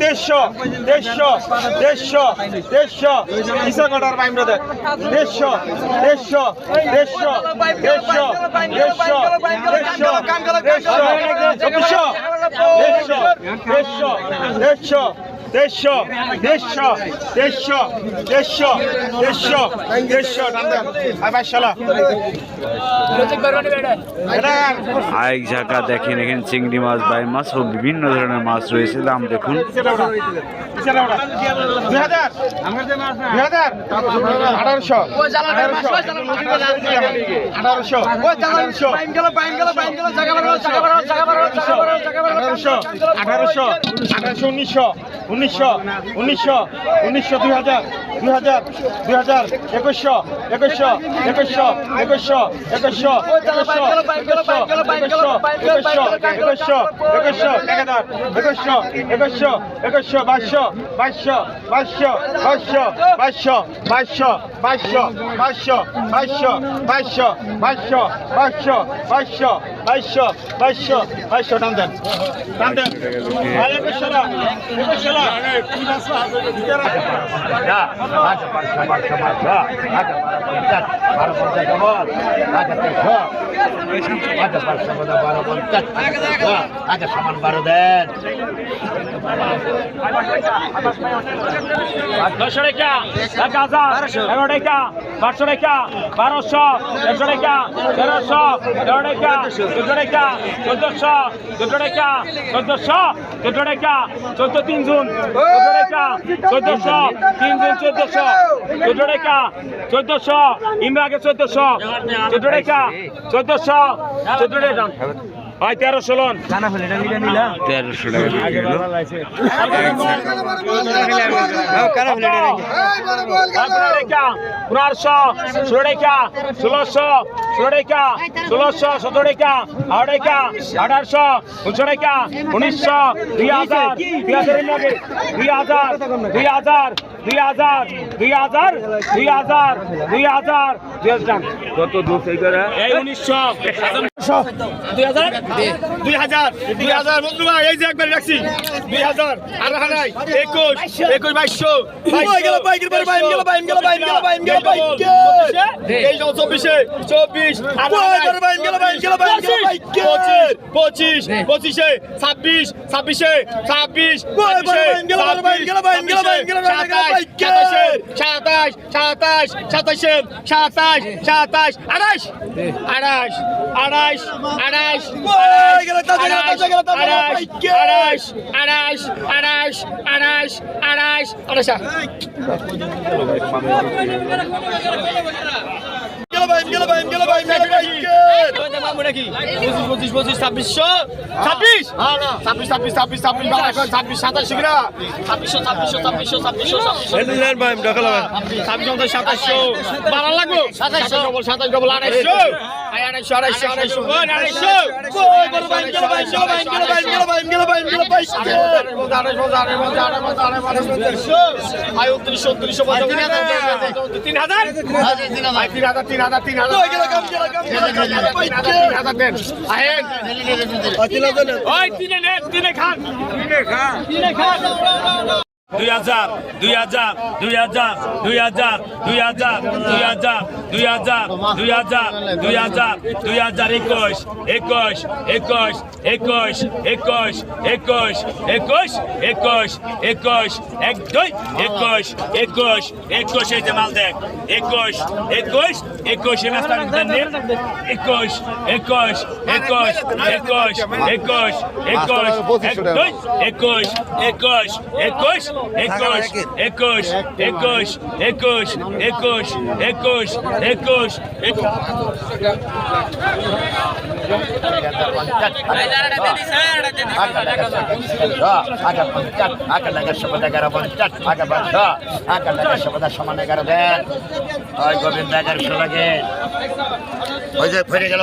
দেড়শো দেড়শো দেড়শো দেড়শো কিসা কটার বাইম দেখ দেড়শো দেড়শো দেড়শো দেড়শো দেড়শো দেড়শো দেড়শো দেড়শো দেড়শো দেড়শো দেড়শো দেড়শো আরেক জায়গা দেখেন এখানে চিংড়ি মাছ বাই মাছ ও বিভিন্ন ধরনের মাছ রয়েছে দাম দেখুন। আঠারোশো। আঠারোশো। আঠারোশো। উনিশশো। উনিশশো। উনিশশো উনিশশো উনিশশো দুই হাজার দুই হাজার দুই হাজার একুশশো একুশশো একুশশো একুশশো একুশশো একুশশো একুশশো একুশশো একুশশো একুশশো একুশশো একুশশো বাইশশো বাইশশো বাইশশো বাইশশো বাইশশো বাইশশো বাইশশো বাইশশো বাইশশো বাইশশো বাইশশো বাইশশো বাইশশো বাইশশো বাইশশো বাইশশো টান দেন। টান দেন। না সমান বারো দেন। দশশো টাকা এক হাজার এগারো বারোশো একশো টাকা তেরোশো তেরো টাকা চোদ্দ টাকা চোদ্দশো চোদ্দ টাকা চোদ্দশো চোদ্দ টাকা চোদ্দ তিন জুন চোদ্দ টাকা চোদ্দশো, তিন জুন, চোদ্দশো চোদ্দ টাকা চোদ্দশো ইমরাকে চোদ্দশো চোদ্দ টাকা চোদ্দশো চোদ্দ টাকা ভাই তেরোশো লোন। তেরোশো টাকা বিক্রি হলো। পনেরোশো ষোলো টাকা ষোলোশো ষোলো টাকা ষোলোশো সতেরো টাকা আঠারো টাকা আঠারোশো উনিশশো টাকা উনিশশো দুই হাজার দুই হাজার দুই হাজার দুই হাজার দুই হাজার দুই হাজার দুই হাজার দুই হাজার দুই হাজার। কত এই উনিশশো। দুই হাজার? দুই হাজার। দুই হাজার। বন্ধু ভাই এই যে একবার রাখছি। দুই হাজার। আর হারাই একুশ। একুশ বাইশশো। এই চব্বিশে। চব্বিশ। পঁচিশ পঁচিশ ছাব্বিশ ছাব্বিশে ছাব্বিশ সাতাশ সাতাশ সাতাশে সাতাশ সাতাশ আড়াইশ আড়াইশ আড়াইশ আড়াইশ আড়াইশ আড়াইশ আড়াইশ আড়াইশ আড়াইশ আড়াইশ পঁচিশ সাতাশশো বাড়া লাগবো? সাতাশশো ডবল সাতাশ ডবল আড়াইশো। তিন হাজার তিন হাজার তিন হাজার তিন হাজার দেন আহেন ওই তিনে নে তিনে খান তিনে খান দুই হাজার দুই হাজার দুই হাজার দুই হাজার দুই হাজার দুই হাজার। দুই হাজার দুই হাজার দুই হাজার দুই হাজার একুশ একুশ একুশ একুশ একুশ একুশ একুশ একুশ একুশ এক দুই একুশ একুশ একুশ এই যে মাল দেখ একুশ একুশ একুশ একুশ একুশ একুশ একুশ একুশ একুশ একুশ একুশ একুশ একুশ একুশ একুশ একুশ একুশ একুশ একুশ সমান এগারো দেন ওই গোবিন্দ এগারোশো লাগে ওই যে ফিরে গেল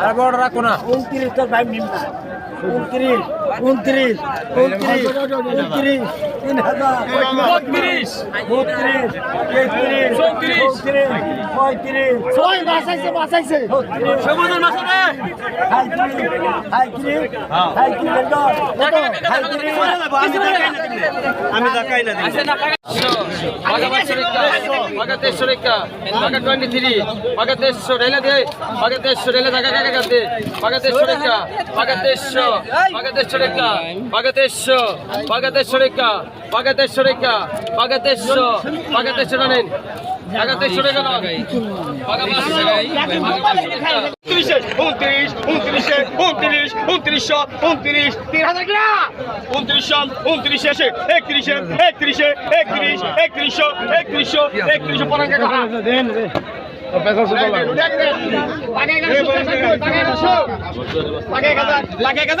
আর বড় রাখো না। উনত্রিশ তোর ভাই নিম না উনত্রিশ উনত্রিশ উনত্রিশ উনত্রিশ তিন হাজার বত্রিশ বত্রিশ তেত্রিশ চৌত্রিশ চৌত্রিশ পঁয়ত্রিশ ছয় বাঁচাইছে বাঁচাইছে সবুজের মাসে আমি দেখাই না বাগাতেশ্বর বাগাতেশ্বর রেলে দে বাগাতেশ্বর রেলে দেখা বাগাতে বাগাতে সরেকা বাগাতে বাগাতে সরেকা বাগাতে বাগাতে সরেকা বাগাতে সরেকা বাগাতে বাগাতে সরানেন বাগাতে সরে গেল উনত্রিশ উনত্রিশ উনত্রিশে, উনত্রিশ উনত্রিশশো উনত্রিশ, তিন হাজার কিনা? উনত্রিশশো উনত্রিশ শেষে একত্রিশে একত্রিশে, একত্রিশ একত্রিশশো একত্রিশশো একত্রিশশো পনেরো লাগেগা লাগেগা